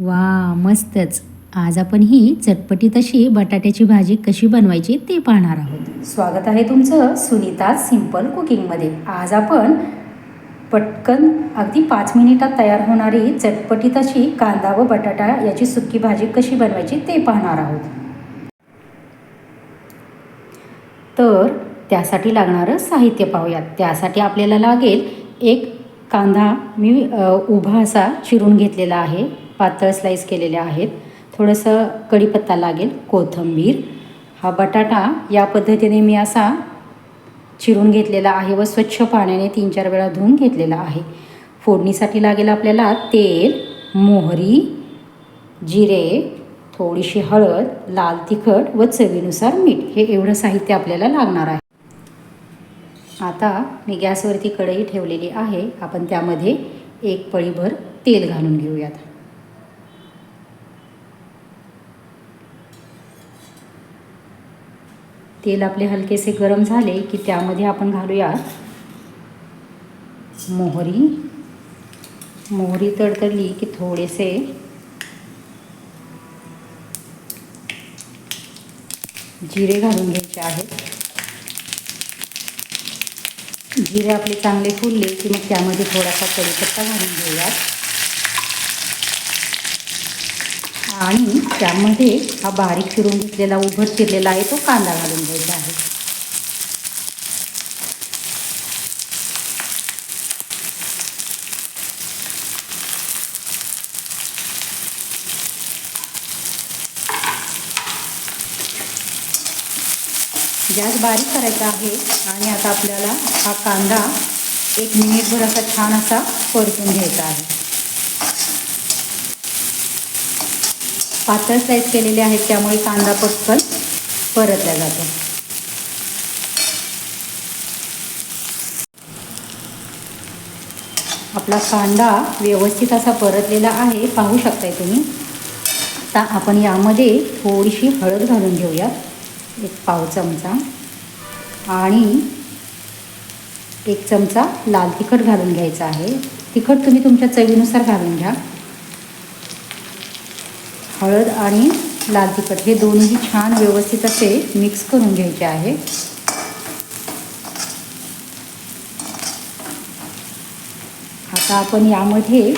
वा मस्तच. आज आपण ही चटपटीत अशी बटाट्याची भाजी कशी बनवायची ते पाहणार आहोत. स्वागत आहे तुमचं सुनीता सिंपल कुकिंगमध्ये. आज आपण पटकन अगदी पाच मिनिटात तयार होणारी चटपटीत अशी कांदा व बटाटा याची सुकी भाजी कशी बनवायची ते पाहणार आहोत. तर त्यासाठी लागणारं साहित्य पाहूयात. त्यासाठी आपल्याला लागेल एक कांदा. मी उभा असा चिरून घेतलेला आहे. पातळ स्लाईस केलेले आहेत. थोडंसं कढीपत्ता लागेल कोथिंबीर. हा बटाटा या पद्धतीने मी असा चिरून घेतलेला आहे व स्वच्छ पाण्याने तीन चार वेळा धुवून घेतलेला आहे. फोडणीसाठी लागेल आपल्याला तेल मोहरी जिरे थोडीशी हळद लाल तिखट व चवीनुसार मीठ. हे एवढं साहित्य आपल्याला लागणार आहे. आता मी गॅसवरती कढई ठेवलेली आहे. आपण त्यामध्ये एक पळीभर तेल घालून घेऊयात. तेल आपले हलकेसे गरम झाले की त्यामध्ये आपण घालूया मोहरी. मोहरी तडतडली की थोडेसे जिरे घालून घ्यायचे आहेत. जिरे आपले चांगले फुलले की मग त्यामध्ये थोडासा कढीपत्ता घालून घेऊयात. आणि त्यामध्ये हा बारीक चिरून घेतलेला उभं चिरलेला आहे तो कांदा घालून घ्यायचा आहे. गॅस बारीक करायचा आहे आणि आता आपल्याला हा कांदा एक मिनिटभर असा छान असा परतून घ्यायचा आहे. पातळ स्लाईस केलेले आहेत त्यामुळे कांदा पटकन परतला जातो. आपला कांदा व्यवस्थित असा परतलेला आहे पाहू शकताय तुम्ही. आता आपण यामध्ये थोडीशी हळद घालून घेऊयात एक पाव चमचा. आणि एक चमचा लाल तिखट घालून घ्यायचा आहे. तिखट तुम्ही तुमच्या चवीनुसार घालून घ्या. हळद आणि लाल तिखट हे दोन्ही छान व्यवस्थित असे मिक्स करून घ्यायचे आहे. आता आपण यामध्ये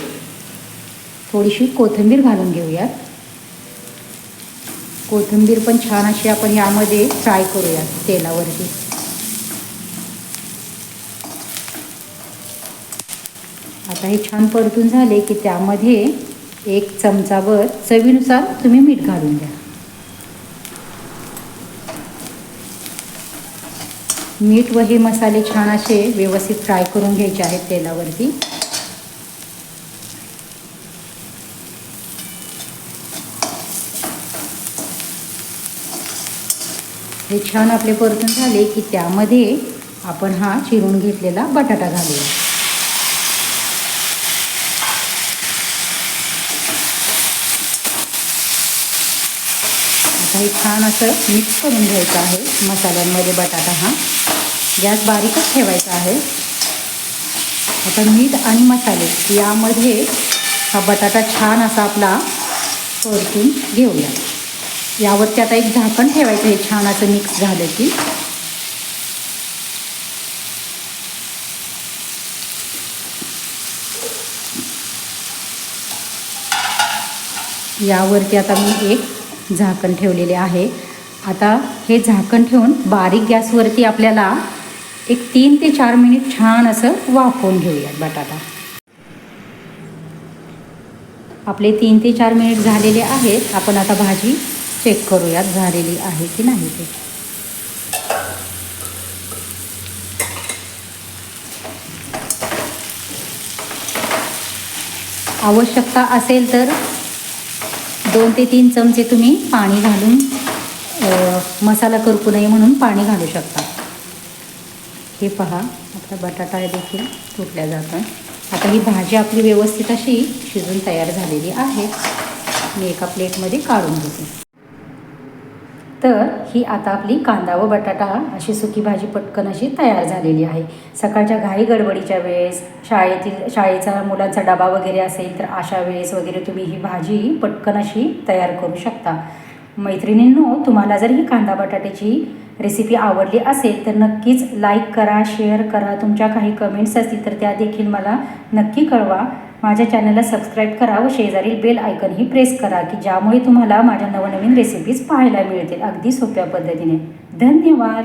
थोडीशी कोथिंबीर घालून घेऊयात. कोथिंबीर पण छान अशी आपण यामध्ये फ्राय करूयात तेलावरती. आता हे छान परतून झाले की त्यामध्ये एक चमचाभर चवीनुसार तुम्ही मीठ घालून द्या मीठ व हे मसाले छान असे व्यवस्थित फ्राय करून घ्यायचे आहेत तेलावरती. हे छान आपले परतून झाले की त्यामध्ये आपण हा चिरून घेतलेला बटाटा घालूया. आता हे छान असं मिक्स करून घ्यायचं आहे मसाल्यांमध्ये बटाटा हा. गॅस बारीकच ठेवायचा आहे. आता मीठ आणि मसाले यामध्ये हा बटाटा छान असा आपला परतून घेऊया. यावरती आता एक झाकण ठेवायचं हे छान असं मिक्स झालं की. यावरती आता मी एक झाकण ठेवलेले आहे. आता हे झाकण ठेवून बारीक गॅसवरती आपल्याला एक तीन ते चार मिनिट छान असं वाफवून घेऊयात बटाटा. आपले तीन ते चार मिनिट झालेले आहेत. आपण आता भाजी चेक करूयात झालेली आहे की नाही ते. आवश्यकता असेल तर दोन ते तीन चमचे तुम्ही पाणी घालून मसाला करपू नये म्हणून पाणी घालू शकता. हे पहा आपला बटाटा देखील तुटल्या जातं. आता ही भाजी आपली व्यवस्थित अशी शिजून तयार झालेली आहे. मी एका प्लेटमध्ये काढून घेते. तर ही आता आपली कांदा व बटाटा अशी सुकी भाजी पटकन अशी तयार झालेली आहे. सकाळच्या घाई गडबडीच्या वेळेस शाळेतील शाळेचा मुलांचा डबा वगैरे असेल तर अशा वेळेस वगैरे तुम्ही ही भाजी पटकन अशी तयार करू शकता. मैत्रिणींनो तुम्हाला जर ही कांदा बटाट्याची रेसिपी आवडली असेल तर नक्कीच लाईक करा शेअर करा. तुमच्या काही कमेंट्स असतील तर त्या देखील मला नक्की कळवा. माझ्या चॅनलला सबस्क्राईब करा व शेजारील बेल आयकनही प्रेस करा की ज्यामुळे तुम्हाला माझ्या नवनवीन रेसिपीज पाहायला मिळतील अगदी सोप्या पद्धतीने. धन्यवाद!